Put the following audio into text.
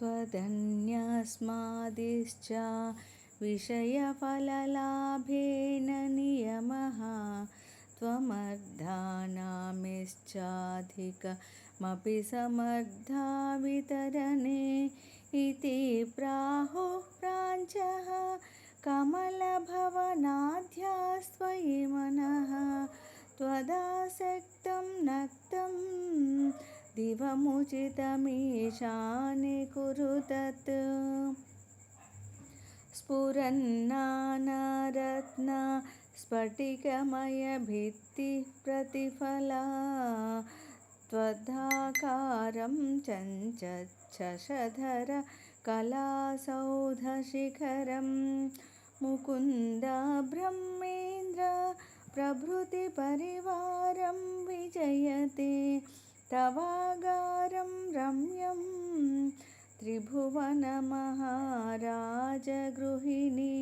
त्वदन्यस्मादिश्च विषयफललाभेन नियमः। त्वमर्धानामिश्चाधिकमपि समर्था वितरणे इति प्राहुः प्राञ्चः कमलभवनाध्यास्त्वयि मनः। त्वदासक्तं दिवमुचितमीशानि कुरु तत् स्फुरन्नानरत्न स्फटिकमयभित्तिः प्रतिफला त्वदाकारं चञ्चच्छधर कलासौधशिखरं मुकुन्द ब्रह्मेन्द्र प्रभृतिपरिवारं विजयते। तवागारं रम्यं त्रिभुवनमहाराजगृहिणी